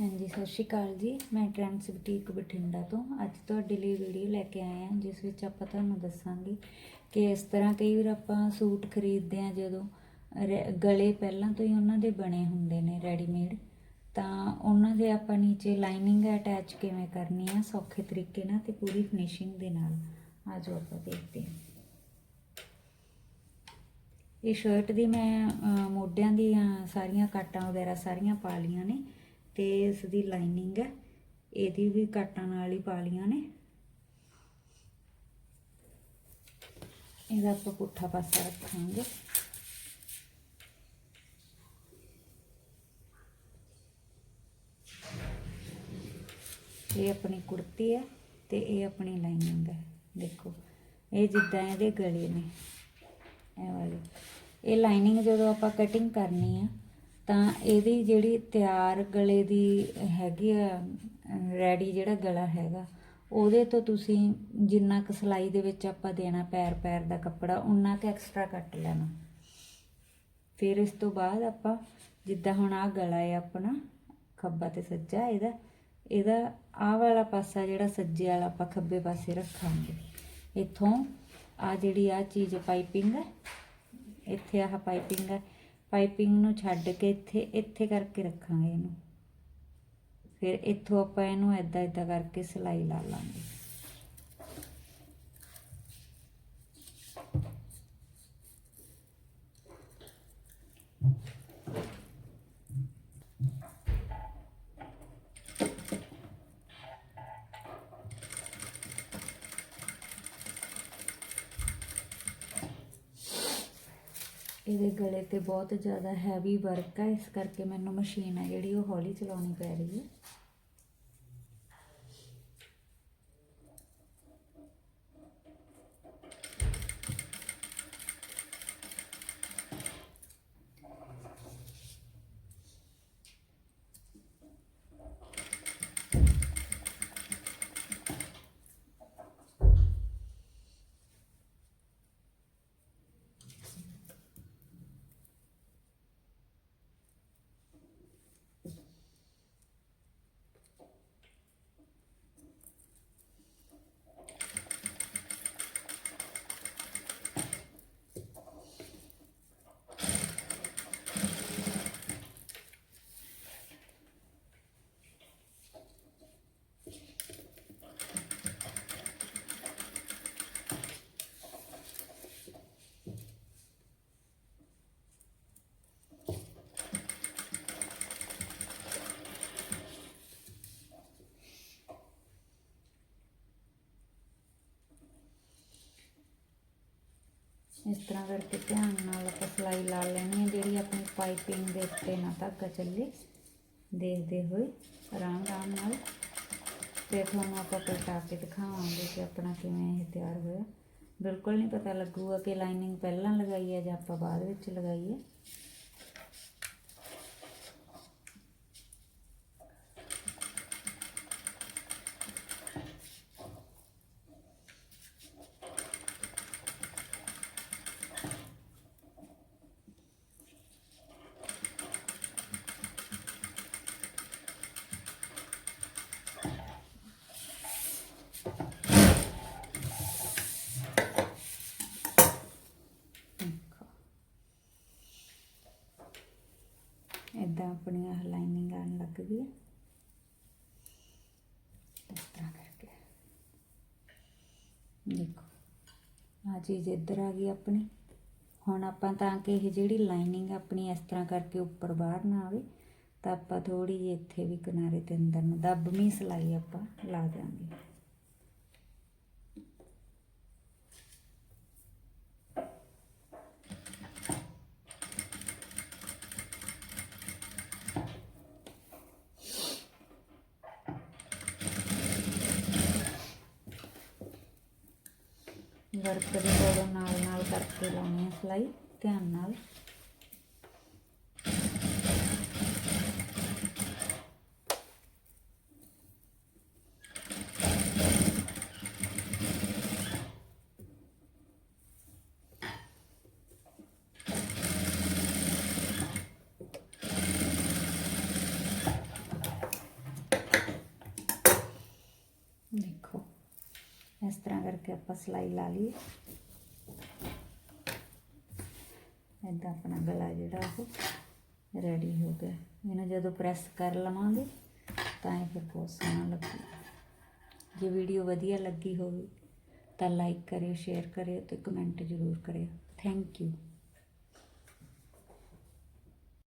ਹਾਂਜੀ, ਸਤਿ ਸ਼੍ਰੀ ਅਕਾਲ ਜੀ। ਮੈਂ ਟ੍ਰੈਂਡਸ ਬੁਟੀਕ ਬਠਿੰਡਾ ਤੋਂ। ਅੱਜ ਤੁਹਾਡੇ ਲਈ ਵੀਡੀਓ ਲੈ ਕੇ ਆਏ ਹਾਂ, ਜਿਸ ਵਿੱਚ ਆਪਾਂ ਤੁਹਾਨੂੰ ਦੱਸਾਂਗੇ ਕਿ ਇਸ ਤਰ੍ਹਾਂ ਕਈ ਵਾਰ ਆਪਾਂ ਸੂਟ ਖਰੀਦਦੇ ਹਾਂ ਜਦੋਂ ਰੈ- ਗਲੇ ਪਹਿਲਾਂ ਤੋਂ ਹੀ ਉਹਨਾਂ ਦੇ ਬਣੇ ਹੁੰਦੇ ਨੇ ਰੈਡੀਮੇਡ। ਤਾਂ ਉਹਨਾਂ ਦੇ ਆਪਾਂ ਨੀਚੇ ਲਾਈਨਿੰਗ ਅਟੈਚ ਕਿਵੇਂ ਕਰਨੀ ਆ, ਸੌਖੇ ਤਰੀਕੇ ਨਾਲ ਤੇ ਪੂਰੀ ਫਿਨਿਸ਼ਿੰਗ ਦੇ ਨਾਲ। ਆਜੋ ਆਪਾਂ ਦੇਖਦੇ ਹਾਂ। ਇਹ ਸ਼ਰਟ ਦੀ ਮੈਂ ਮੋਢਿਆਂ ਦੀਆਂ ਸਾਰੀਆਂ ਕਾਟਾਂ ਵਗੈਰਾ ਸਾਰੀਆਂ ਪਾ ਲੀਆਂ ਨੇ। ਤੇ ਇਸ ਦੀ ਲਾਈਨਿੰਗ ਹੈ। ਇਹਦੀ ਵੀ ਕਾਟਾਂ ਨਾਲ ਹੀ ਪਾ ਲੀਆਂ ਨੇ। ਇਹਦਾ ਆਪਾਂ ਪੁੱਠਾ ਪਾਸਾ ਰੱਖਾਂਗੇ। ਇਹ ਆਪਣੀ ਕੁੜਤੀ ਹੈ ਤੇ ਇਹ ਆਪਣੀ ਲਾਈਨਿੰਗ ਹੈ। ਦੇਖੋ, ਇਹ ਜਿੱਦਾਂ ਇਹਦੇ ਗਲੇ ਨੇ। ਇਹ ਵਾਲੀ। ਇਹ ਲਾਈਨਿੰਗ ਜਦੋਂ ਆਪਾਂ ਕਟਿੰਗ ਕਰਨੀ ਆ ਤਾਂ ਇਹਦੀ ਜਿਹੜੀ ਤਿਆਰ ਗਲੇ ਦੀ ਹੈਗੀ ਆ ਰੈਡੀ ਜਿਹੜਾ ਗਲਾ ਹੈਗਾ, ਉਹਦੇ ਤੋਂ ਤੁਸੀਂ ਜਿੰਨਾ ਕੁ ਸਿਲਾਈ ਦੇ ਵਿੱਚ ਆਪਾਂ ਦੇਣਾ ਪੈਰ ਪੈਰ ਦਾ ਕੱਪੜਾ ਉਨਾ ਕੁ ਐਕਸਟਰਾ ਕੱਟ ਲੈਣਾ। ਫਿਰ ਇਸ ਤੋਂ ਬਾਅਦ ਆਪਾਂ ਜਿੱਦਾਂ ਹੁਣ ਆ ਗਲਾ ਹੈ ਆਪਣਾ, ਖੱਬਾ ਤੇ ਸੱਜਾ ਇਹਦਾ ਇਹਦਾ ਆਹ ਵਾਲਾ ਪਾਸਾ ਜਿਹੜਾ ਸੱਜੇ ਵਾਲਾ ਆਪਾਂ ਖੱਬੇ ਪਾਸੇ ਰੱਖਾਂਗੇ। ਇੱਥੋਂ ਆ ਜਿਹੜੀ ਆ ਚੀਜ਼ ਪਾਈਪਿੰਗ ਹੈ, ਇੱਥੇ ਆਹ ਪਾਈਪਿੰਗ ਹੈ ਪਾਈਪਿੰਗ ਨੂੰ ਛੱਡ ਕੇ ਇੱਥੇ ਇੱਥੇ ਕਰਕੇ ਰੱਖਾਂਗੇ ਇਹਨੂੰ। ਫਿਰ ਇੱਥੋਂ ਆਪਾਂ ਇਹਨੂੰ ਐਦਾਂ ਐਦਾਂ ਕਰਕੇ ਸਿਲਾਈ ਲਾ ਲਾਂਗੇ। ਇਹਦੇ ਗਲੇ ਤੇ ਬਹੁਤ ਜ਼ਿਆਦਾ ਹੈਵੀ ਵਰਕ ਹੈ ਇਸ ਕਰਕੇ ਮੈਨੂੰ ਮਸ਼ੀਨ ਹੈ ਜਿਹੜੀ ਉਹ ਹੌਲੀ ਚਲਾਉਣੀ ਪੈ ਰਹੀ ਹੈ। ਇਸ ਤਰ੍ਹਾਂ ਕਰਕੇ ਧਿਆਨ ਨਾਲ ਆਪਾਂ ਸਿਲਾਈ ਲਾ ਲੈਣੀ ਹੈ। ਜਿਹੜੀ ਆਪਣੀ ਪਾਈਪਿੰਗ ਦੇ ਉੱਤੇ ਨਾ ਧਾਗਾ ਚੱਲੇ, ਦੇਖਦੇ ਹੋਏ ਆਰਾਮ ਆਰਾਮ ਨਾਲ। ਤੇ ਤੁਹਾਨੂੰ ਆਪਾਂ ਪਲਟਾ ਕੇ ਦਿਖਾਵਾਂਗੇ ਕਿ ਆਪਣਾ ਕਿਵੇਂ ਇਹ ਤਿਆਰ ਹੋਇਆ। ਬਿਲਕੁਲ ਨਹੀਂ ਪਤਾ ਲੱਗੂਗਾ ਕਿ ਲਾਈਨਿੰਗ ਪਹਿਲਾਂ ਲਗਾਈ ਹੈ ਜਾਂ ਆਪਾਂ ਬਾਅਦ ਵਿੱਚ ਲਗਾਈ ਹੈ ਦੇਖੋ ਇਦਾਂ ਆਪਣੀ ਆਹ ਲਾਈਨਿੰਗ ਆਉਣ ਲੱਗ ਗਈ ਹੈ ਇਸ ਤਰ੍ਹਾਂ ਕਰਕੇ। ਦੇਖੋ ਆ ਚੀਜ਼ ਇੱਧਰ ਆ ਗਈ ਆਪਣੀ। ਹੁਣ ਆਪਾਂ ਤਾਂ ਕਿ ਇਹ ਜਿਹੜੀ ਲਾਈਨਿੰਗ ਆਪਣੀ ਇਸ ਤਰ੍ਹਾਂ ਕਰਕੇ ਉੱਪਰ ਬਾਹਰ ਨਾ ਆਵੇ, ਤਾਂ ਆਪਾਂ ਥੋੜੀ ਜਿਹੀ ਇੱਥੇ ਵੀ ਕਿਨਾਰੇ ਤੇ ਅੰਦਰ ਨੂੰ ਦੱਬਵੀਂ ਸਿਲਾਈ ਆਪਾਂ ਲਾ ਦਿਆਂਗੇ। ਵਰਕ ਦੇ ਕੋਲੋਂ ਨਾਲ ਨਾਲ ਕਰਕੇ ਲਾਉਣੀ ਹੈ ਸਿਲਾਈ ਧਿਆਨ ਨਾਲ। ਕਰਕੇ ਆਪਾਂ ਸਿਲਾਈ ਲਾ ਲਈ ਇਦਾਂ ਆਪਣਾ ਗਲਾ ਜਿਹੜਾ ਉਹ ਰੈਡੀ ਹੋ ਗਿਆ। ਇਹਨੂੰ ਜਦੋਂ ਪ੍ਰੈਸ ਕਰ ਲਵਾਂਗੇ, ਤਾਂ ਇਹ ਫਿਰ ਬਹੁਤ ਸੋਹਣਾ ਲੱਗੂ। ਜੇ ਵੀਡੀਓ ਵਧੀਆ ਲੱਗੀ ਹੋਵੇ, ਤਾਂ ਲਾਈਕ ਕਰਿਓ ਸ਼ੇਅਰ ਕਰਿਓ ਤੇ ਕਮੈਂਟ ਜ਼ਰੂਰ ਕਰਿਓ। Thank you